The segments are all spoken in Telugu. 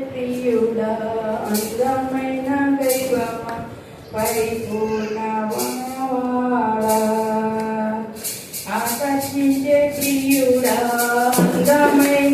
ప్రియుడా అందమైన దైవమ పరిపూర్ణవాడా. ఆకర్షించే ప్రియుడా అందమైన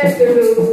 Yes,